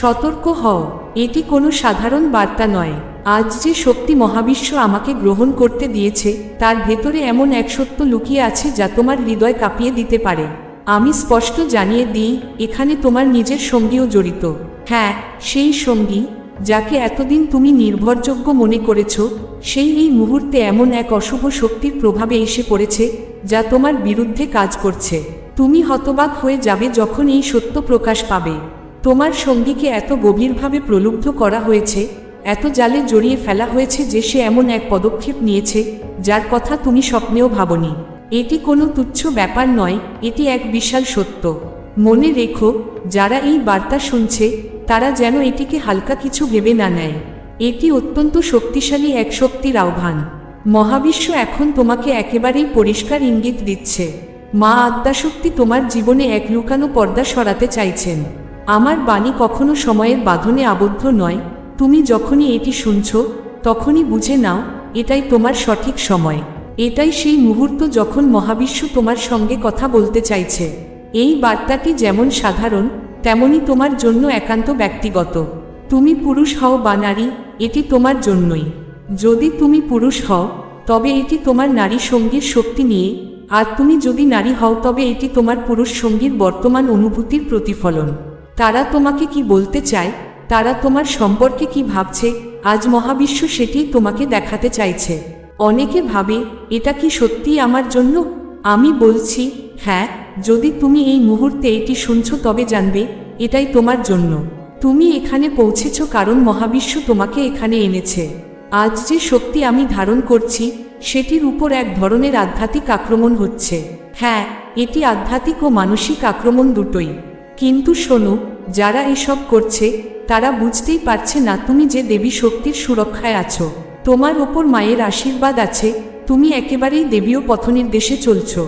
সতর্ক হও, এটি কোনো সাধারণ বার্তা নয়। আজ যে শক্তি মহাবিশ্ব আমাকে গ্রহণ করতে দিয়েছে, তার ভেতরে এমন এক সত্য লুকিয়ে আছে যা তোমার হৃদয় কাঁপিয়ে দিতে পারে। আমি স্পষ্ট জানিয়ে দিই, এখানে তোমার নিজের সঙ্গীও জড়িত। হ্যাঁ সেই সঙ্গী, যাকে এতদিন তুমি নির্ভরযোগ্য মনে করেছ, সেই এই মুহূর্তে এমন এক অশুভ শক্তির প্রভাবে এসে পড়েছে, যা তোমার বিরুদ্ধে কাজ করছে। তুমি হতবাক হয়ে যাবে যখন এই সত্য প্রকাশ পাবে। তোমার সঙ্গীকে এত গভীরভাবে প্রলুব্ধ করা হয়েছে, এত জালে জড়িয়ে ফেলা হয়েছে যে সে এমন এক পদক্ষেপ নিয়েছে, যার কথা তুমি স্বপ্নেও ভাবনি। এটি কোনো তুচ্ছ ব্যাপার নয়, এটি এক বিশাল সত্য। মনে রেখো, যারা এই বার্তা শুনছে, তারা যেন এটিকে হালকা কিছু ভেবে না নেয়। এটি অত্যন্ত শক্তিশালী এক শক্তির আহ্বান। মহাবিশ্ব এখন তোমাকে একেবারেই পরিষ্কার ইঙ্গিত দিচ্ছে। মা আদ্যাশক্তি তোমার জীবনে এক লুকানো পর্দা সরাতে চাইছেন। আমার বাণী কখনো সময়ের বাঁধনে আবদ্ধ নয়। তুমি যখনই এটি শুনছ, তখনই বুঝে নাও, এটাই তোমার সঠিক সময়। এটাই সেই মুহূর্ত যখন মহাবিশ্ব তোমার সঙ্গে কথা বলতে চাইছে। এই বার্তাটি যেমন সাধারণ, তেমনি তোমার জন্য একান্ত ব্যক্তিগত। তুমি পুরুষ হও বা নারী, এটি তোমার জন্যই। যদি তুমি পুরুষ হও, তবে এটি তোমার নারী সঙ্গীর শক্তি নিয়ে, আর তুমি যদি নারী হও, তবে এটি তোমার পুরুষ সঙ্গীর বর্তমান অনুভূতির প্রতিফলন। তারা তোমাকে কি বলতে চায়? তারা তোমার সম্পর্কে কি ভাবছে? আজ মহাবিশ্ব সেটি তোমাকে দেখাতে চাইছে। অনেকে ভাবে, এটা কি সত্যি আমার জন্য? আমি বলছি হ্যাঁ যদি তুমি এই মুহূর্তে এটি শুনছ তবে জানবে, এটাই তোমার জন্য। তুমি এখানে পৌঁছেছ কারণ মহাবিশ্ব তোমাকে এখানে এনেছে। আজ যে শক্তি আমি ধারণ করছি, সেটির উপর এক ধরনের আধ্যাত্মিক আক্রমণ হচ্ছে। হ্যাঁ এটি আধ্যাত্মিক ও মানসিক আক্রমণ দুটোই। কিন্তু শোনো, যারা এসব করছে, তারা বুঝতেই পারছে না তুমি যে দেবী শক্তির সুরক্ষায় আছো। তোমার ওপর মায়ের আশীর্বাদ আছে, তুমি একেবারেই দেবীয় পথনির্দেশে চলছ।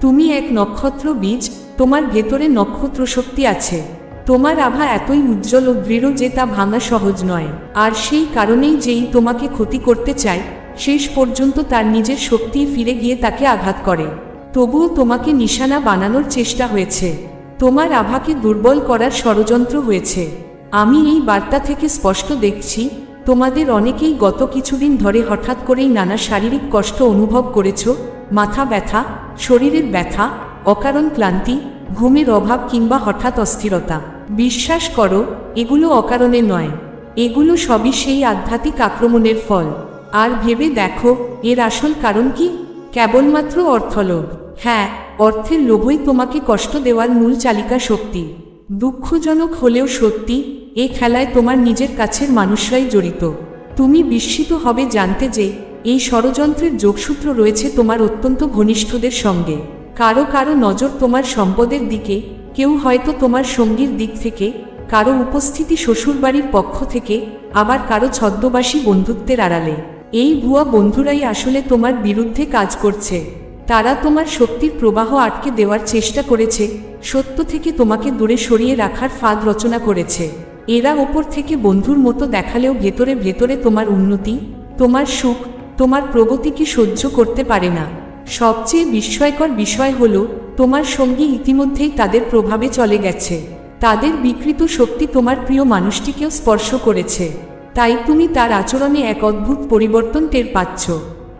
তুমি এক নক্ষত্র বীজ, তোমার ভেতরে নক্ষত্র শক্তি আছে। তোমার আভা এতই উজ্জ্বল ও দৃঢ় যে তা ভাঙা সহজ নয়। আর সেই কারণেই যেই তোমাকে ক্ষতি করতে চায়, শেষ পর্যন্ত তার নিজের শক্তি ফিরে গিয়ে তাকে আঘাত করে। তবুও তোমাকে নিশানা বানানোর চেষ্টা হয়েছে। তোমার আভাকে দুর্বল করার ষড়যন্ত্র হয়েছে। আমি এই বার্তা থেকে স্পষ্ট দেখছি, তোমাদের অনেকেই গত কিছুদিন ধরে হঠাৎ করেই নানা শারীরিক কষ্ট অনুভব করেছ, মাথা ব্যথা, শরীরের ব্যথা, অকারণ ক্লান্তি, ঘুমের অভাব কিংবা হঠাৎ অস্থিরতা। বিশ্বাস করো, এগুলো অকারণে নয়। এগুলো সবই সেই আধ্যাত্মিক আক্রমণের ফল। আর ভেবে দেখো, এর আসল কারণ কি? কেবলমাত্র অর্থলোভ। হ্যাঁ অর্থের লোভই তোমাকে কষ্ট দেওয়ার মূল চালিকা শক্তি। দুঃখজনক হলেও সত্যি, এ খেলায় তোমার নিজের কাছের মানুষরাই জড়িত। তুমি বিস্মিত হবে জানতে যে, এই ষড়যন্ত্রের যোগসূত্র রয়েছে তোমার অত্যন্ত ঘনিষ্ঠদের সঙ্গে। কারও কারও নজর তোমার সম্পদের দিকে, কেউ হয়তো তোমার সঙ্গীর দিক থেকে, কারও উপস্থিতি শ্বশুরবাড়ির পক্ষ থেকে, আবার কারও ছদ্মবাসী বন্ধুত্বের আড়ালে। এই ভুয়া বন্ধুরাই আসলে তোমার বিরুদ্ধে কাজ করছে। তারা তোমার শক্তির প্রবাহ আটকে দেওয়ার চেষ্টা করেছে, সত্য থেকে তোমাকে দূরে সরিয়ে রাখার ফাঁদ রচনা করেছে। এরা ওপর থেকে বন্ধুর মতো দেখালেও ভেতরে ভেতরে তোমার উন্নতি, তোমার সুখ, তোমার প্রগতিকে সহ্য করতে পারে না। সবচেয়ে বিস্ময়কর বিষয় হল, তোমার সঙ্গী ইতিমধ্যেই তাদের প্রভাবে চলে গেছে। তাদের বিকৃত শক্তি তোমার প্রিয় মানুষটিকেও স্পর্শ করেছে। তাই তুমি তার আচরণে এক অদ্ভুত পরিবর্তন টের পাচ্ছ।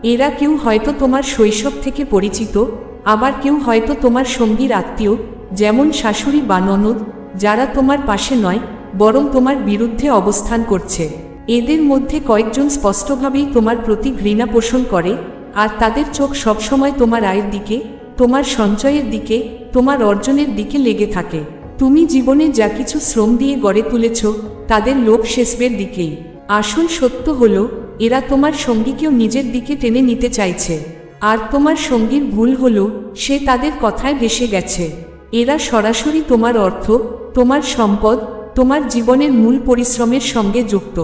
এরা কেউ হয়তো তোমার শৈশব থেকে পরিচিত, আবার কেউ হয়তো তোমার সঙ্গীর আত্মীয়, যেমন শাশুড়ি বা ননদ, যারা তোমার পাশে নয়, বরং তোমার বিরুদ্ধে অবস্থান করছে। এদের মধ্যে কয়েকজন স্পষ্টভাবেই তোমার প্রতি ঘৃণা পোষণ করে, আর তাদের চোখ সবসময় তোমার আয়ের দিকে, তোমার সঞ্চয়ের দিকে, তোমার অর্জনের দিকে লেগে থাকে। তুমি জীবনে যা কিছু শ্রম দিয়ে গড়ে তুলেছ, তাদের লোভ শেষবের দিকেই। আসল সত্য হল এরা তোমার সঙ্গীকেও নিজের দিকে টেনে নিতে চাইছে। আর তোমার সঙ্গীর ভুল হল, সে তাদের কথায় ভেসে গেছে। এরা সরাসরি তোমার অর্থ, তোমার সম্পদ, তোমার জীবনের মূল পরিশ্রমের সঙ্গে যুক্ত।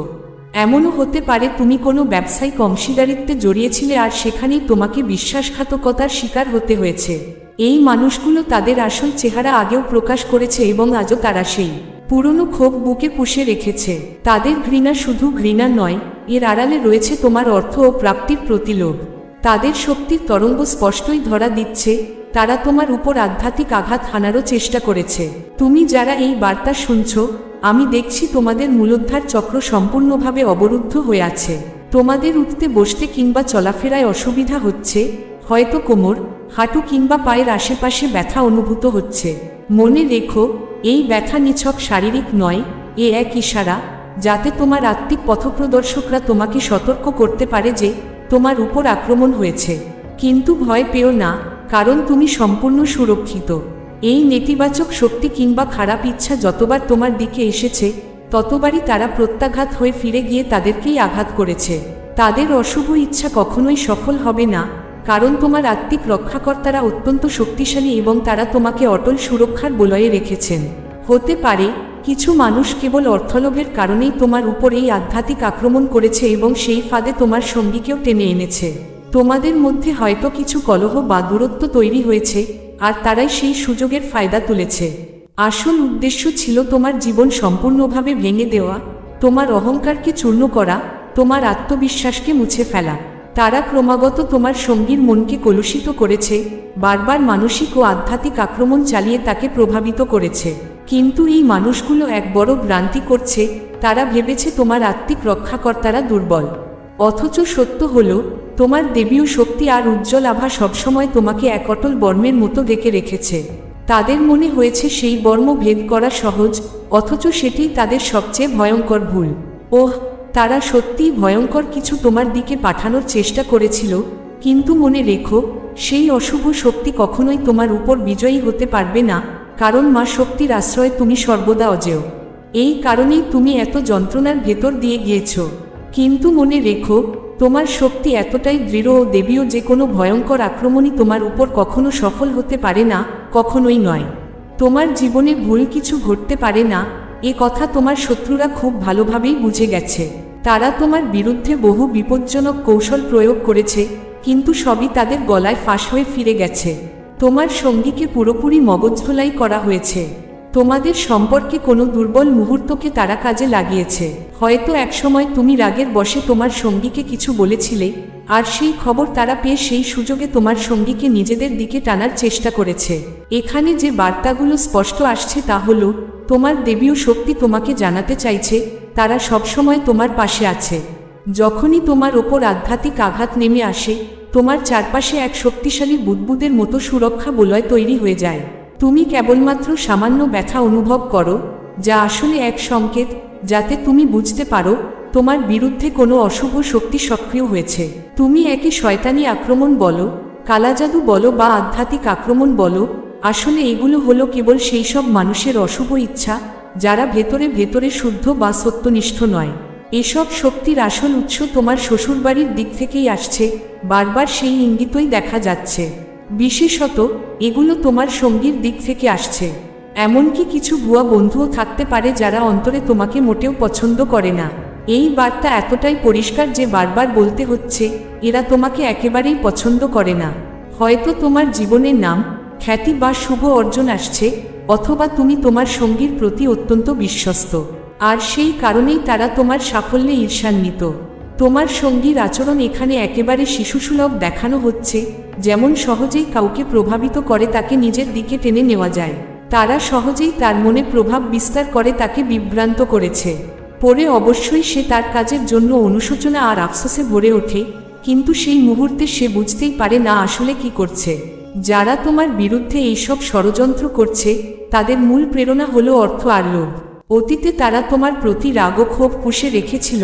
এমনও হতে পারে তুমি কোনো ব্যবসায়িক অংশীদারিত্বে জড়িয়েছিলে আর সেখানেই তোমাকে বিশ্বাসঘাতকতার শিকার হতে হয়েছে। এই মানুষগুলো তাদের আসল চেহারা আগেও প্রকাশ করেছে এবং আজও তারা সেই পুরনো ক্ষোভ বুকে পুষে রেখেছে। তাদের ঘৃণা শুধু ঘৃণা নয়, এর আড়ালে রয়েছে তোমার অর্থ ও প্রাপ্তির প্রতিলোভ। তাদের শক্তির তরঙ্গ স্পষ্টই ধরা দিচ্ছে, তারা তোমার উপর আধ্যাত্মিক আঘাত হানারও চেষ্টা করেছে। তুমি যারা এই বার্তা শুনছ, আমি দেখছি তোমাদের মূলোদ্ধার চক্র সম্পূর্ণভাবে অবরুদ্ধ হয়ে আছে। তোমাদের উঠতে বসতে কিংবা চলাফেরায় অসুবিধা হচ্ছে, হয়তো কোমর, হাঁটু কিংবা পায়ের আশেপাশে ব্যথা অনুভূত হচ্ছে। মনে রেখো এই ব্যথা নিছক শারীরিক নয়, এ এক ইশারা, যাতে তোমার আত্মিক পথপ্রদর্শকরা তোমাকে সতর্ক করতে পারে যে, তোমার উপর আক্রমণ হয়েছে। কিন্তু ভয় পেও না, কারণ তুমি সম্পূর্ণ সুরক্ষিত। এই নেতিবাচক শক্তি কিংবা খারাপ ইচ্ছা যতবার তোমার দিকে এসেছে, ততবারই তারা প্রত্যাঘাত হয়ে ফিরে গিয়ে তাদেরকেই আঘাত করেছে। তাদের অশুভ ইচ্ছা কখনোই সফল হবে না কারণ তোমার আত্মিক রক্ষাকর্তারা অত্যন্ত শক্তিশালী এবং তারা তোমাকে অটল সুরক্ষার বলয়ে রেখেছেন। হতে পারে, কিছু মানুষ কেবল অর্থলোভের কারণেই তোমার উপর এই আধ্যাত্মিক আক্রমণ করেছে এবং সেই ফাঁদে তোমার সঙ্গীকেও টেনে এনেছে। তোমাদের মধ্যে হয়তো কিছু কলহ বা দূরত্ব তৈরি হয়েছে, আর তারাই সেই সুযোগের ফায়দা তুলেছে। আসল উদ্দেশ্য ছিল তোমার জীবন সম্পূর্ণভাবে ভেঙে দেওয়া, তোমার অহংকারকে চূর্ণ করা, তোমার আত্মবিশ্বাসকে মুছে ফেলা। তারা ক্রমাগত তোমার সঙ্গীর মনকে কলুষিত করেছে, বারবার মানসিক ও আধ্যাত্মিক আক্রমণ চালিয়ে তাকে প্রভাবিত করেছে। কিন্তু এই মানুষগুলো এক বড় ভ্রান্তি করছে, তারা ভেবেছে তোমার আত্মিক রক্ষাকর্তারা দুর্বল। অথচ সত্য হল, তোমার দেবীয় শক্তি আর উজ্জ্বল আভা সবসময় তোমাকে এক অটল বর্মের মতো ডেকে রেখেছে। তাদের মনে হয়েছে সেই বর্ম ভেদ করা সহজ, অথচ সেটিই তাদের সবচেয়ে ভয়ঙ্কর ভুল। ওহ তারা সত্যিই ভয়ঙ্কর কিছু তোমার দিকে পাঠানোর চেষ্টা করেছিল, কিন্তু মনে রেখো, সেই অশুভ শক্তি কখনোই তোমার উপর বিজয়ী হতে পারবে না, কারণ মা শক্তির আশ্রয়ে তুমি সর্বদা অজেয়। এই কারণেই তুমি এত যন্ত্রণার ভেতর দিয়ে গিয়েছ। কিন্তু মনে রেখো, তোমার শক্তি এতটাই দৃঢ় ও দেবীয় যে কোনো ভয়ঙ্কর আক্রমণই তোমার উপর কখনো সফল হতে পারে না, কখনোই নয়। তোমার জীবনে ভুল কিছু ঘটতে পারে না, এ কথা তোমার শত্রুরা খুব ভালোভাবেই বুঝে গেছে। তারা তোমার বিরুদ্ধে বহু বিপজ্জনক কৌশল প্রয়োগ করেছে, কিন্তু সবই তাদের গলায় ফাঁস হয়ে ফিরে গেছে। তোমার সঙ্গীকে পুরোপুরি মগজধোলাই করা হয়েছে। তোমাদের সম্পর্কে কোনো দুর্বল মুহূর্তকে তারা কাজে লাগিয়েছে। হয়তো একসময় তুমি রাগের বসে তোমার সঙ্গীকে কিছু বলেছিলে আর সেই খবর তারা পেয়ে সেই সুযোগে তোমার সঙ্গীকে নিজেদের দিকে টানার চেষ্টা করেছে। এখানে যে বার্তাগুলো স্পষ্ট আসছে তা হল, তোমার দেবীয় শক্তি তোমাকে জানাতে চাইছে, তারা সবসময় তোমার পাশে আছে। যখনই তোমার ওপর আধ্যাত্মিক আঘাত নেমে আসে, তোমার চারপাশে এক শক্তিশালী বুদবুদের মতো সুরক্ষা বলয় তৈরি হয়ে যায়। তুমি কেবলমাত্র সামান্য ব্যথা অনুভব করো, যা আসলে এক সংকেত, যাতে তুমি বুঝতে পারো তোমার বিরুদ্ধে কোনো অশুভ শক্তি সক্রিয় হয়েছে। তুমি একে শয়তানি আক্রমণ বলো, কালাজাদু বলো বা আধ্যাত্মিক আক্রমণ বলো, আসলে এগুলো হলো কেবল সেই সব মানুষের অশুভ ইচ্ছা, যারা ভেতরে ভেতরে শুদ্ধ বা সত্যনিষ্ঠ নয়। এসব শক্তির আসল উৎস তোমার শ্বশুরবাড়ির দিক থেকেই আসছে, বারবার সেই ইঙ্গিতই দেখা যাচ্ছে। বিশেষত, এগুলো তোমার সঙ্গীর দিক থেকে আসছে। এমনকি কিছু ভুয়া বন্ধুও থাকতে পারে যারা অন্তরে তোমাকে মোটেও পছন্দ করে না। এই বার্তা এতটাই পরিষ্কার যে বারবার বলতে হচ্ছে, এরা তোমাকে একেবারেই পছন্দ করে না। হয়তো তোমার জীবনের নাম, খ্যাতি বা শুভ অর্জন আসছে, অথবা তুমি তোমার সঙ্গীর প্রতি অত্যন্ত বিশ্বস্ত। আর সেই কারণেই তারা তোমার সাফল্যে ঈর্ষান্বিত। তোমার সঙ্গীর আচরণ এখানে একেবারে শিশুসুলভ দেখানো হচ্ছে, যেমন সহজেই কাউকে প্রভাবিত করে তাকে নিজের দিকে টেনে নেওয়া যায়। তারা সহজেই তার মনে প্রভাব বিস্তার করে তাকে বিভ্রান্ত করেছে। পরে অবশ্যই সে তার কাজের জন্য অনুশোচনা আর আফসোসে ভরে ওঠে, কিন্তু সেই মুহূর্তে সে বুঝতেই পারে না আসলে কি করছে। যারা তোমার বিরুদ্ধে এইসব ষড়যন্ত্র করছে, তাদের মূল প্রেরণা হলো অর্থ আর লোভ। অতীতে তারা তোমার প্রতি রাগ ক্ষোভ পুষে রেখেছিল,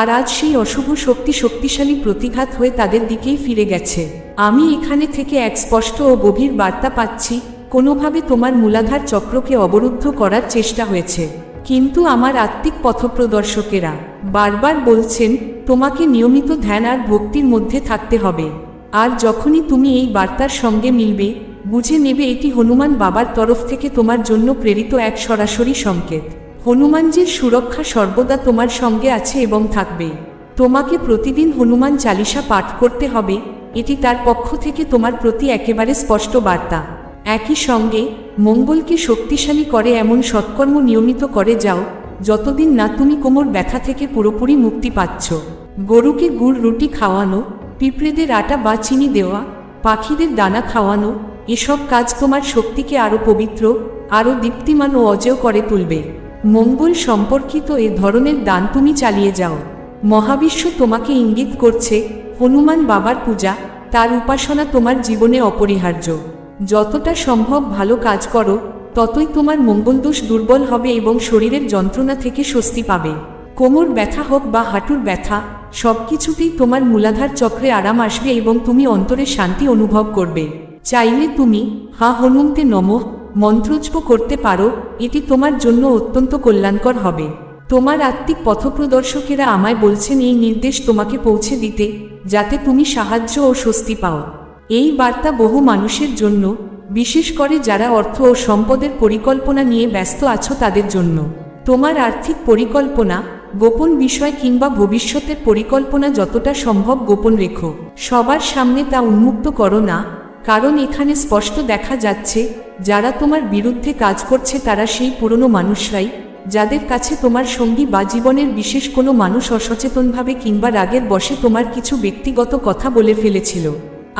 আর আজ সেই অশুভ শক্তি শক্তিশালী প্রতিঘাত হয়ে তাদের দিকেই ফিরে গেছে। আমি এখানে থেকে এক স্পষ্ট ও গভীর বার্তা পাচ্ছি, কোনোভাবে তোমার মূলাধার চক্রকে অবরুদ্ধ করার চেষ্টা হয়েছে। কিন্তু আমার আত্মিক পথপ্রদর্শকেরা বারবার বলছেন, তোমাকে নিয়মিত ধ্যান আর ভক্তির মধ্যে থাকতে হবে। আর যখনই তুমি এই বার্তার সঙ্গে মিলবে, বুঝে নেবে এটি হনুমান বাবার তরফ থেকে তোমার জন্য প্রেরিত এক সরাসরি সংকেত। হনুমানজির সুরক্ষা সর্বদা তোমার সঙ্গে আছে এবং থাকবে। তোমাকে প্রতিদিন হনুমান চালিসা পাঠ করতে হবে, এটি তার পক্ষ থেকে তোমার প্রতি একেবারে স্পষ্ট বার্তা। একই সঙ্গে, মঙ্গলকে শক্তিশালী করে এমন সৎকর্ম নিয়মিত করে যাও, যতদিন না তুমি কোমর ব্যথা থেকে পুরোপুরি মুক্তি পাচ্ছ। গরুকে গুড় রুটি খাওয়ানো, পিঁপড়েদের আটা বা চিনি দেওয়া, পাখিদের দানা খাওয়ানো, এসব কাজ তোমার শক্তিকে আরও পবিত্র, আরও দীপ্তিমান ও অজেয় করে তুলবে। মঙ্গল সম্পর্কিত এ ধরনের দান তুমি চালিয়ে যাও। মহাবিশ্ব তোমাকে ইঙ্গিত করছে, হনুমান বাবার পূজা, তার উপাসনা তোমার জীবনে অপরিহার্য। যতটা সম্ভব ভালো কাজ করো, ততই তোমার মঙ্গলদোষ দুর্বল হবে এবং শরীরের যন্ত্রণা থেকে স্বস্তি পাবে। কোমর ব্যথা হোক বা হাঁটুর ব্যথা, সবকিছুতেই তোমার মূলাধার চক্রে আরাম আসবে এবং তুমি অন্তরে শান্তি অনুভব করবে। চাইলে তুমি, হা হনুমতে নমঃ মন্ত্রজপ করতে পারো, এটি তোমার জন্য অত্যন্ত কল্যাণকর হবে। তোমার আত্মিক পথপ্রদর্শকেরা আমায় বলছেন, এই নির্দেশ তোমাকে পৌঁছে দিতে, যাতে তুমি সাহায্য ও স্বস্তি পাও। এই বার্তা বহু মানুষের জন্য, বিশেষ করে যারা অর্থ ও সম্পদের পরিকল্পনা নিয়ে ব্যস্ত আছো তাদের জন্য। তোমার আর্থিক পরিকল্পনা, গোপন বিষয় কিংবা ভবিষ্যতের পরিকল্পনা যতটা সম্ভব গোপন রেখো। সবার সামনে তা উন্মুক্ত করো না, কারণ এখানে স্পষ্ট দেখা যাচ্ছে, যারা তোমার বিরুদ্ধে কাজ করছে তারা সেই পুরনো মানুষরাই, যাদের কাছে তোমার সঙ্গী বা জীবনের বিশেষ কোনো মানুষ অসচেতনভাবে কিংবা রাগের বসে তোমার কিছু ব্যক্তিগত কথা বলে ফেলেছিল।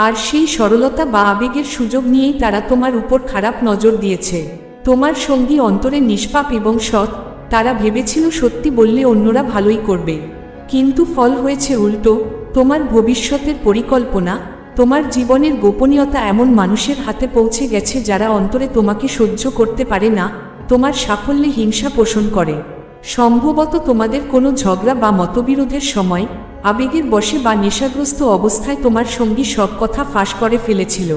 আর সেই সরলতা বা আবেগের সুযোগ নিয়েই তারা তোমার উপর খারাপ নজর দিয়েছে। তোমার সঙ্গী অন্তরে নিষ্পাপ এবং সৎ, তারা ভেবেছিল সত্যি বললে অন্যরা ভালোই করবে। কিন্তু ফল হয়েছে উল্টো, তোমার ভবিষ্যতের পরিকল্পনা, তোমার জীবনের গোপনীয়তা এমন মানুষের হাতে পৌঁছে গেছে যারা অন্তরে তোমাকে সহ্য করতে পারে না, তোমার সাফল্যে হিংসা পোষণ করে। সম্ভবত তোমাদের কোনো ঝগড়া বা মতবিরোধের সময় আবেগের বশে বা নেশাগ্রস্ত অবস্থায় তোমার সঙ্গী সব কথা ফাঁস করে ফেলেছিল।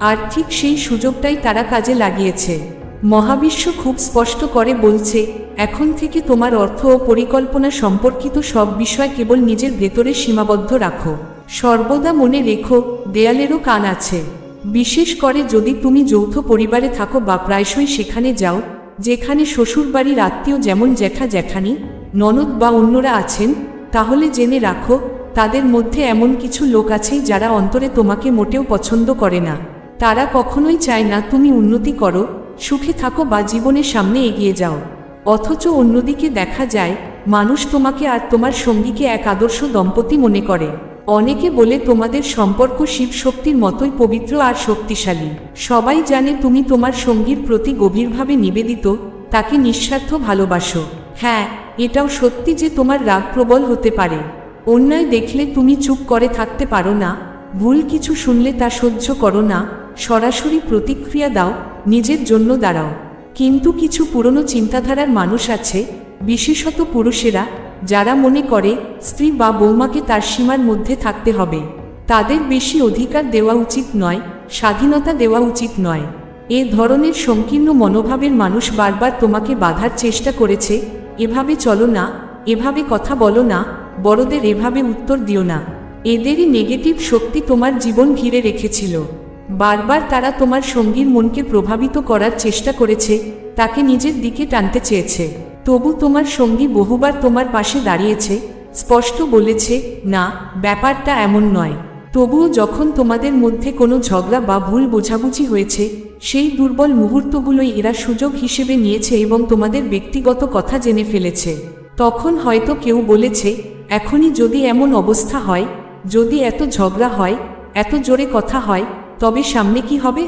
আর ঠিক সেই সুযোগটাই তারা কাজে লাগিয়েছে। মহাবিশ্ব খুব স্পষ্ট করে বলছে, এখন থেকে তোমার অর্থ ও পরিকল্পনা সম্পর্কিত সব বিষয় কেবল নিজের ভেতরে সীমাবদ্ধ রাখো। সর্বদা মনে রেখো, দেয়ালেরও কান আছে। বিশেষ করে যদি তুমি যৌথ পরিবারে থাকো বা প্রায়শই সেখানে যাও, যেখানে শ্বশুরবাড়ির আত্মীয় যেমন জ্যাঠা জ্যাঠানি ননদ বা অন্যরা আছেন তাহলে জেনে রাখো, তাদের মধ্যে এমন কিছু লোক আছে যারা অন্তরে তোমাকে মোটেও পছন্দ করে না। তারা কখনোই চায় না তুমি উন্নতি করো, সুখে থাকো বা জীবনের সামনে এগিয়ে যাও। অথচ অন্যদিকে দেখা যায়, মানুষ তোমাকে আর তোমার সঙ্গীকে এক আদর্শ দম্পতি মনে করে। অনেকে বলে তোমাদের সম্পর্ক শিব শক্তির মতোই পবিত্র আর শক্তিশালী। সবাই জানে তুমি তোমার সঙ্গীর প্রতি গভীরভাবে নিবেদিত, তাকে নিঃস্বার্থ ভালোবাসো। হ্যাঁ এটাও সত্যি যে তোমার রাগ প্রবল হতে পারে। অন্যায় দেখলে তুমি চুপ করে থাকতে পারো না, ভুল কিছু শুনলে তা সহ্য করো না, সরাসরি প্রতিক্রিয়া দাও, নিজের জন্য দাঁড়াও। কিন্তু কিছু পুরনো চিন্তাধারার মানুষ আছে, বিশেষত পুরুষেরা, যারা মনে করে স্ত্রী বা বৌমাকে তার সীমার মধ্যে থাকতে হবে। তাদের বেশি অধিকার দেওয়া উচিত নয়, স্বাধীনতা দেওয়া উচিত নয়। এ ধরনের সংকীর্ণ মনোভাবের মানুষ বারবার তোমাকে বাধার চেষ্টা করেছে এভাবে চলো না, এভাবে কথা বলো না, বড়দের এভাবে উত্তর দিও না। এদেরই নেগেটিভ শক্তি তোমার জীবন ঘিরে রেখেছিল। বারবার তারা তোমার সঙ্গীর মনকে প্রভাবিত করার চেষ্টা করেছে, তাকে নিজের দিকে টানতে চেয়েছে। তবু তোমার সঙ্গী বহুবার তোমার পাশে দাঁড়িয়েছে, স্পষ্ট বলেছে, না, ব্যাপারটা এমন নয়। তবুও যখন তোমাদের মধ্যে কোনো ঝগড়া বা ভুল বোঝাবুঝি হয়েছে, সেই দুর্বল মুহূর্তগুলোই এরা সুযোগ হিসেবে নিয়েছে এবং তোমাদের ব্যক্তিগত কথা জেনে ফেলেছে। তখন হয়তো কেউ বলেছে, এখনই যদি এমন অবস্থা হয়, যদি এত ঝগড়া হয়, এত জোরে কথা হয়, তবে সামনে কি হবে?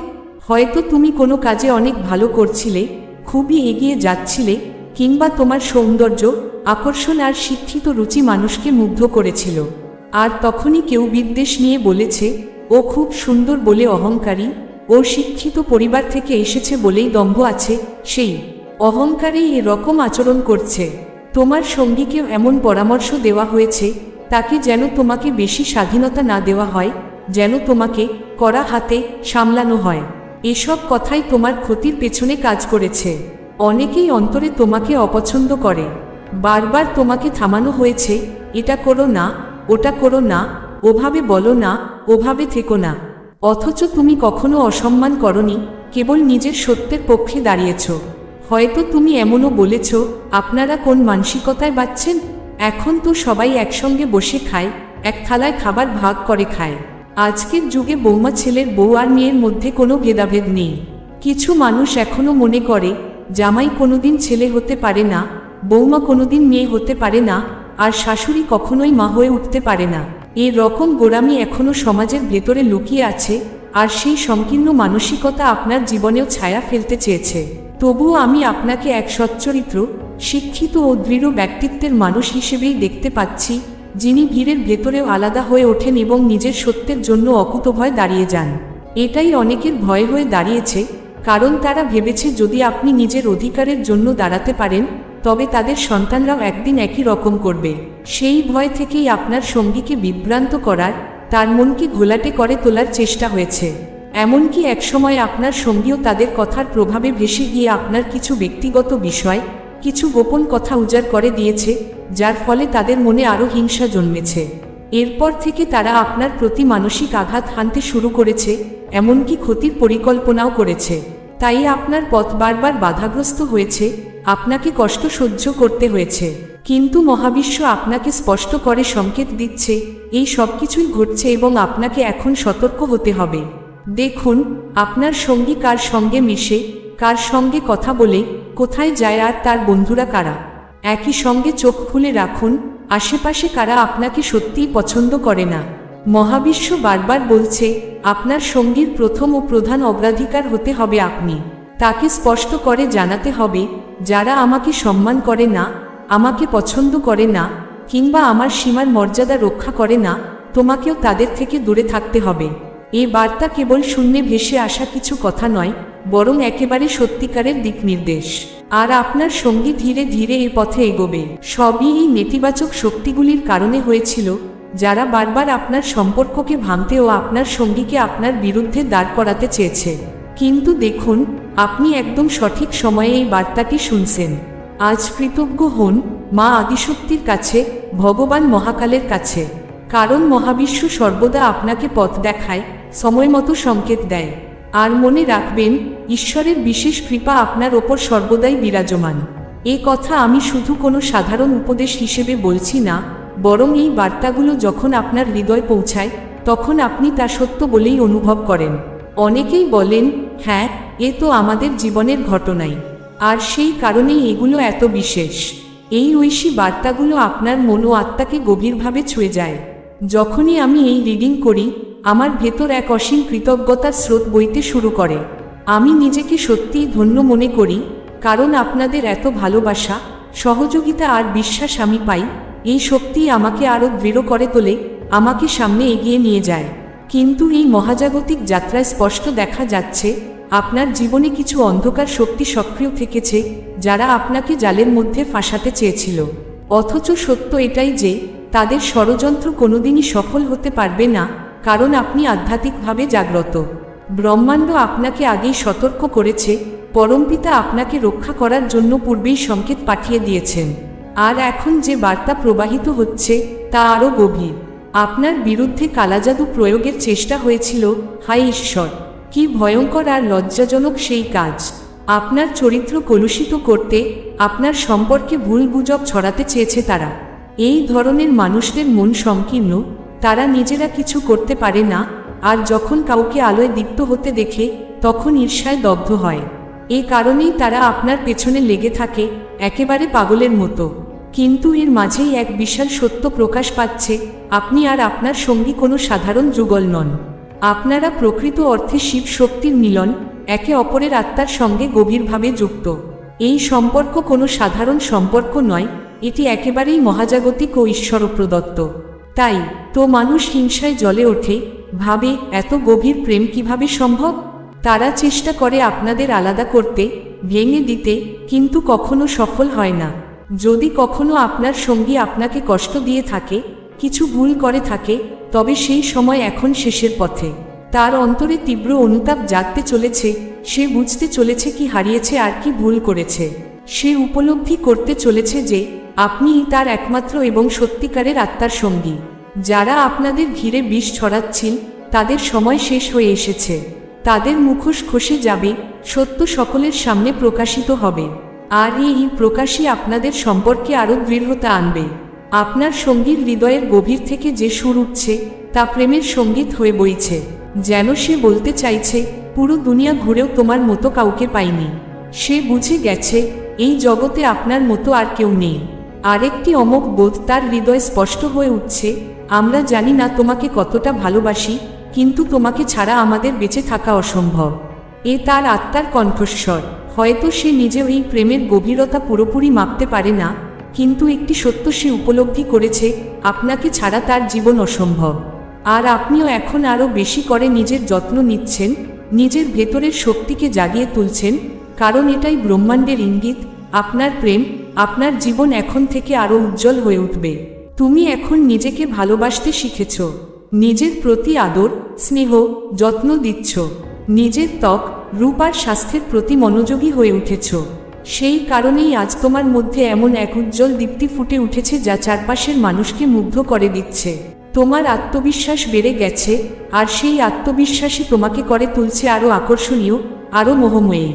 হয়তো তুমি কোনো কাজে অনেক ভালো করছিলে, খুবই এগিয়ে যাচ্ছিলে, কিংবা তোমার সৌন্দর্য, আকর্ষণ আর শিক্ষিত রুচি মানুষকে মুগ্ধ করেছিল। আর তখনই কেউ বিদ্বেষ নিয়ে বলেছে, ও খুব সুন্দর বলে অহংকারী, ও শিক্ষিত পরিবার থেকে এসেছে বলেই দম্ভ আছে সেই। অহংকারেই এরকম আচরণ করছে। তোমার সঙ্গীকেও এমন পরামর্শ দেওয়া হয়েছে, তাকে যেন তোমাকে বেশি স্বাধীনতা না দেওয়া হয়, যেন তোমাকে কড়া হাতে সামলানো হয়। এসব কথাই তোমার ক্ষতির পেছনে কাজ করেছে। অনেকেই অন্তরে তোমাকে অপছন্দ করে। বারবার তোমাকে থামানো হয়েছে, এটা করো না ওটা করো না, ওভাবে বলো না, ওভাবে থেকো না। অথচ তুমি কখনো অসম্মান করনি, কেবল নিজের সত্যের পক্ষে দাঁড়িয়েছ। হয়তো তুমি এমনও বলেছ, আপনারা কোন মানসিকতায় বাচ্ছেন? এখন তো সবাই একসঙ্গে বসে খায়, এক থালায় খাবার ভাগ করে খায়। আজকের যুগে বৌমা ছেলের বউ আর মেয়ের মধ্যে কোনো ভেদাভেদ নেই। কিছু মানুষ এখনও মনে করে, জামাই কোনোদিন ছেলে হতে পারে না, বৌমা কোনোদিন মেয়ে হতে পারে না আর শাশুড়ি কখনোই মা হয়ে উঠতে পারে না। এ রকম গোড়ামি এখনও সমাজের ভেতরে লুকিয়ে আছে, আর সেই সংকীর্ণ মানসিকতা আপনার জীবনেও ছায়া ফেলতে চেয়েছে। তবুও আমি আপনাকে এক সচ্চরিত্র, শিক্ষিত ও দৃঢ় ব্যক্তিত্বের মানুষ হিসেবেই দেখতে পাচ্ছি, যিনি ভিড়ের ভেতরেও আলাদা হয়ে ওঠেন এবং নিজের সত্যের জন্য অকুতভয় দাঁড়িয়ে যান। এটাই অনেকের ভয় হয়ে দাঁড়িয়েছে, কারণ তারা ভেবেছে যদি আপনি নিজের অধিকারের জন্য দাঁড়াতে পারেন তবে তাদের সন্তানরাও একদিন একই রকম করবে। সেই ভয় থেকেই আপনার সঙ্গীকে বিভ্রান্ত করার, তার মনকে ঘোলাটে করে তোলার চেষ্টা হয়েছে। এমনকি একসময় আপনার সঙ্গীও তাদের কথার প্রভাবে ভেসে গিয়ে আপনার কিছু ব্যক্তিগত বিষয়, কিছু গোপন কথা উজাড় করে দিয়েছে, যার ফলে তাদের মনে আরও হিংসা জন্মেছে। এরপর থেকে তারা আপনার প্রতি মানসিক আঘাত হানতে শুরু করেছে, এমনকি ক্ষতির পরিকল্পনাও করেছে। তাই আপনার পথ বারবার বাধাগ্রস্ত হয়েছে আপনাকে কষ্ট সহ্য করতে হয়েছে। কিন্তু মহাবিশ্ব আপনাকে স্পষ্ট করে সংকেত দিচ্ছে, এই সব কিছুই ঘটছে এবং আপনাকে এখন সতর্ক হতে হবে। দেখুন, আপনার সঙ্গী কার সঙ্গে মিশে, কার সঙ্গে কথা বলে, কোথায় যায় আর তার বন্ধুরা কারা। একই সঙ্গে চোখ খুলে রাখুন, আশেপাশে কারা আপনাকে সত্যিই পছন্দ করে না। মহাবিশ্ব বারবার বলছে, আপনার সঙ্গীর প্রথম ও প্রধান অগ্রাধিকার হতে হবে আপনি। তাকে স্পষ্ট করে জানাতে হবে, যারা আমাকে সম্মান করে না, আমাকে পছন্দ করে না, কিংবা আমার সীমার মর্যাদা রক্ষা করে না, তোমাকেও তাদের থেকে দূরে থাকতে হবে। এ বার্তা কেবল শূন্যে ভেসে আসা কিছু কথা নয়, বরং একেবারে সত্যিকারের দিক নির্দেশ আর আপনার সঙ্গী ধীরে ধীরে এ পথে এগোবে। সবই এই নেতিবাচক শক্তিগুলির কারণে হয়েছিল, যারা বারবার আপনার সম্পর্ককে ভাঙতে ও আপনার সঙ্গীকে আপনার বিরুদ্ধে দাঁড় করাতে চেয়েছে। কিন্তু দেখুন, আপনি একদম সঠিক সময়ে এই বার্তাটি শুনছেন। আজ কৃতজ্ঞ হন মা আদিশক্তির কাছে, ভগবান মহাকালের কাছে। কারণ মহাবিশ্ব সর্বদা আপনাকে পথ দেখায়, সময় মতো সংকেত দেয়। আর মনে রাখবেন, ঈশ্বরের বিশেষ কৃপা আপনার ওপর সর্বদাই বিরাজমান। এ কথা আমি শুধু কোনো সাধারণ উপদেশ হিসেবে বলছি না, বরং এই বার্তাগুলো যখন আপনার হৃদয় পৌঁছায়, তখন আপনি তা সত্য বলেই অনুভব করেন। অনেকেই বলেন হ্যাঁ এ তো আমাদের জীবনের ঘটনাই। আর সেই কারণেই এগুলো এত বিশেষ। এই ঐশী বার্তাগুলো আপনার মন ও আত্মাকে গভীরভাবে ছুঁয়ে যায়। যখনই আমি এই রিডিং করি, আমার ভেতর এক অসীম কৃতজ্ঞতার স্রোত বইতে শুরু করে। আমি নিজেকে সত্যিই ধন্য মনে করি, কারণ আপনাদের এত ভালোবাসা, সহযোগিতা আর বিশ্বাস আমি পাই, এই শক্তি আমাকে আরও দৃঢ় করে তোলে, আমাকে সামনে এগিয়ে নিয়ে যায়। কিন্তু এই মহাজাগতিক যাত্রায় স্পষ্ট দেখা যাচ্ছে, আপনার জীবনে কিছু অন্ধকার শক্তি সক্রিয় থেকেছে, যারা আপনাকে জালের মধ্যে ফাঁসাতে চেয়েছিল। অথচ সত্য এটাই যে, তাদের ষড়যন্ত্র কোনোদিনই সফল হতে পারবে না, কারণ আপনি আধ্যাত্মিকভাবে জাগ্রত। ব্রহ্মাণ্ড আপনাকে আগেই সতর্ক করেছে পরমপিতা আপনাকে রক্ষা করার জন্য পূর্বেই সংকেত পাঠিয়ে দিয়েছেন। আর এখন যে বার্তা প্রবাহিত হচ্ছে, তা আরও গভীর। আপনার বিরুদ্ধে কালাজাদু প্রয়োগের চেষ্টা হয়েছিল হাই ঈশ্বর, কি ভয়ঙ্কর আর লজ্জাজনক সেই কাজ। আপনার চরিত্র কলুষিত করতে, আপনার সম্পর্কে ভুল গুজব ছড়াতে চেয়েছে তারা। এই ধরনের মানুষদের মন সংকীর্ণ, তারা নিজেরা কিছু করতে পারে না, আর যখন কাউকে আলোয় দীপ্ত হতে দেখে, তখন ঈর্ষায় দগ্ধ হয়। এ কারণেই তারা আপনার পেছনে লেগে থাকে, একেবারে পাগলের মতো। কিন্তু এর মাঝেই এক বিশাল সত্য প্রকাশ পাচ্ছে আপনি আর আপনার সঙ্গী কোনো সাধারণ যুগল নন। আপনারা প্রকৃত অর্থে শিব শক্তির মিলন, একে অপরের আত্মার সঙ্গে গভীরভাবে যুক্ত। এই সম্পর্ক কোনো সাধারণ সম্পর্ক নয়, এটি একেবারেই মহাজাগতিক ও ঈশ্বর প্রদত্ত তাই, তো মানুষ হিংসায় জ্বলে ওঠে, ভাবে, এত গভীর প্রেম কীভাবে সম্ভব? তারা চেষ্টা করে আপনাদের আলাদা করতে, ভেঙে দিতে, কিন্তু কখনো সফল হয় না। যদি কখনো আপনার সঙ্গী আপনাকে কষ্ট দিয়ে থাকে কিছু ভুল করে থাকে, তবে সেই সময় এখন শেষের পথে। তার অন্তরে তীব্র অনুতাপ জাগতে চলেছে, সে বুঝতে চলেছে কি হারিয়েছে আর কি ভুল করেছে। সে উপলব্ধি করতে চলেছে যে আপনিই তার একমাত্র এবং সত্যিকারের আত্মার সঙ্গী। যারা আপনাদের ঘিরে বিষ ছড়াচ্ছিল তাদের সময় শেষ হয়ে এসেছে। তাদের মুখোশ খসে যাবে, সত্য সকলের সামনে প্রকাশিত হবে। আর এই প্রকাশই আপনাদের সম্পর্কে আরও দৃঢ়তা আনবে। আপনার সঙ্গীর হৃদয়ের গভীর থেকে যে সুর উঠছে, তা প্রেমের সংগীত হয়ে বইছে। যেন সে বলতে চাইছে, পুরো দুনিয়া ঘুরেও তোমার মতো কাউকে পাইনি। সে বুঝে গেছে, এই জগতে আপনার মতো আর কেউ নেই। আরেকটি অমোক বোধ তার হৃদয় স্পষ্ট হয়ে উঠছে, আমরা জানি না তোমাকে কতটা ভালোবাসি, কিন্তু তোমাকে ছাড়া আমাদের বেঁচে থাকা অসম্ভব। এ তার আত্মার কণ্ঠস্বর, হয়তো সে নিজেও এই প্রেমের গভীরতা পুরোপুরি মাপতে পারে না কিন্তু একটি সত্য সে উপলব্ধি করেছে, আপনাকে ছাড়া তার জীবন অসম্ভব। আর আপনিও এখন আরও বেশি করে নিজের যত্ন নিচ্ছেন, নিজের ভেতরের শক্তিকে জাগিয়ে তুলছেন, কারণ এটাই ব্রহ্মাণ্ডের ইঙ্গিত, আপনার প্রেম, আপনার জীবন এখন থেকে আরও উজ্জ্বল হয়ে উঠবে। তুমি এখন নিজেকে ভালোবাসতে শিখেছ, নিজের প্রতি আদর, স্নেহ, যত্ন দিচ্ছ, নিজের ত্বক, রূপ আর স্বাস্থ্যের প্রতি মনোযোগী হয়ে উঠেছ। সেই কারণেই আজ তোমার মধ্যে এমন এক উজ্জ্বল দীপ্তি ফুটে উঠেছে যা চারপাশের মানুষকে মুগ্ধ করে দিচ্ছে। তোমার আত্মবিশ্বাস বেড়ে গেছে, আর সেই আত্মবিশ্বাসই তোমাকে করে তুলছে আরও আকর্ষণীয় আরও মোহময়ী।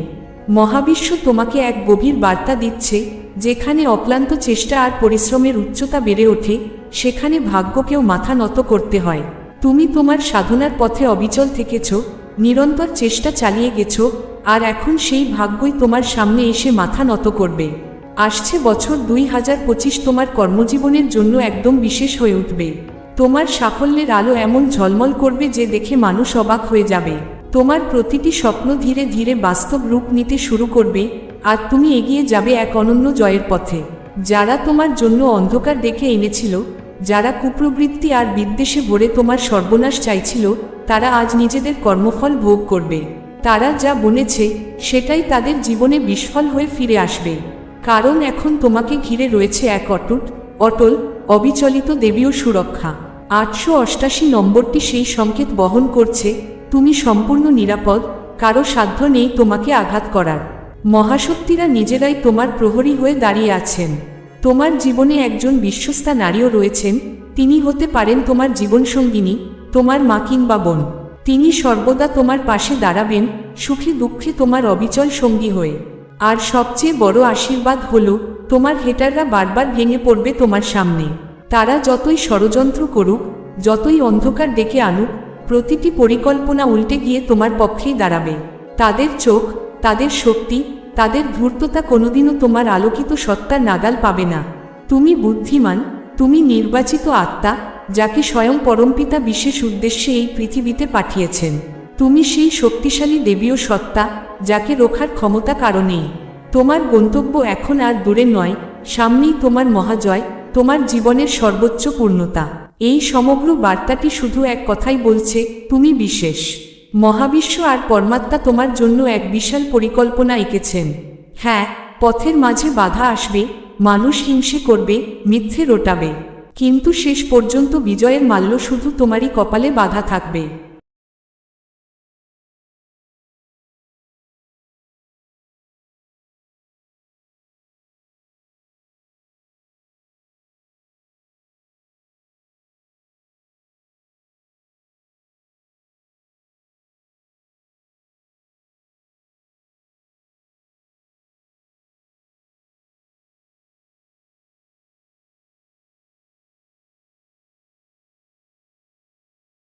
মহাবিশ্ব তোমাকে এক গভীর বার্তা দিচ্ছে, যেখানে অক্লান্ত চেষ্টা আর পরিশ্রমের উচ্চতা বেড়ে ওঠে, সেখানে ভাগ্যকেও মাথা নত করতে হয়। তুমি তোমার সাধনার পথে অবিচল থেকেছ নিরন্তর চেষ্টা চালিয়ে গেছো, আর এখন সেই ভাগ্যই তোমার সামনে এসে মাথা নত করবে। আসছে বছর দুই হাজার পঁচিশ তোমার কর্মজীবনের জন্য একদম বিশেষ হয়ে উঠবে। তোমার সাফল্যের আলো এমন ঝলমল করবে যে দেখে মানুষ অবাক হয়ে যাবে। তোমার প্রতিটি স্বপ্ন ধীরে ধীরে বাস্তব রূপ নিতে শুরু করবে, আর তুমি এগিয়ে যাবে এক অনন্য জয়ের পথে। যারা তোমার জন্য অন্ধকার দেখে এনেছিল, যারা কুপ্রবৃত্তি আর বিদ্বেষে ভরে তোমার সর্বনাশ চাইছিল তারা আজ নিজেদের কর্মফল ভোগ করবে। তারা যা বনেছে সেটাই তাদের জীবনে বিস্ফল হয়ে ফিরে আসবে। কারণ এখন তোমাকে ঘিরে রয়েছে এক অটুট, অটল, অবিচলিত দেবীয় সুরক্ষা। আটশো অষ্টাশি নম্বরটি সেই সংকেত বহন করছে, তুমি সম্পূর্ণ নিরাপদ, কারও সাধ্য নেই তোমাকে আঘাত করার। মহাশক্তিরা নিজেরাই তোমার প্রহরী হয়ে দাঁড়িয়ে আছেন। তোমার জীবনে একজন বিশ্বস্তা নারীও রয়েছেন, তিনি হতে পারেন তোমার জীবনসঙ্গিনী তোমার মা কিংবা বোন, তিনি সর্বদা তোমার পাশে দাঁড়াবেন, সুখে দুঃখে তোমার অবিচল সঙ্গী হয়ে। আর সবচেয়ে বড় আশীর্বাদ হল, তোমার হেটাররা বারবার ভেঙে পড়বে তোমার সামনে। তারা যতই ষড়যন্ত্র করুক, যতই অন্ধকার ডেকে আনুক, প্রতিটি পরিকল্পনা উল্টে গিয়ে তোমার পক্ষেই দাঁড়াবে। তাদের চোখ, তাদের শক্তি, তাদের ধূর্ততা কোনোদিনও তোমার আলোকিত সত্তার নাগাল পাবে না। তুমি বুদ্ধিমান, তুমি নির্বাচিত আত্মা যাকে স্বয়ং পরমপিতা বিশেষ উদ্দেশ্যে এই পৃথিবীতে পাঠিয়েছেন। তুমি সেই শক্তিশালী দেবীয় সত্তা যাকে রোখার ক্ষমতা কারণেই তোমার গন্তব্য এখন আর দূরে নয়, সামনেই তোমার মহাজয়, তোমার জীবনের সর্বোচ্চ পূর্ণতা। এই সমগ্র বার্তাটি শুধু এক কথাই বলছে, তুমি বিশেষ। মহাবিশ্ব আর পরমাত্মা তোমার জন্য এক বিশাল পরিকল্পনা এঁকেছেন। হ্যাঁ পথের মাঝে বাধা আসবে, মানুষ হিংসে করবে, মিথ্যে রোটাবে। কিন্তু শেষ পর্যন্ত বিজয়ের মাল্য শুধু তোমারই কপালে বাধা থাকবে।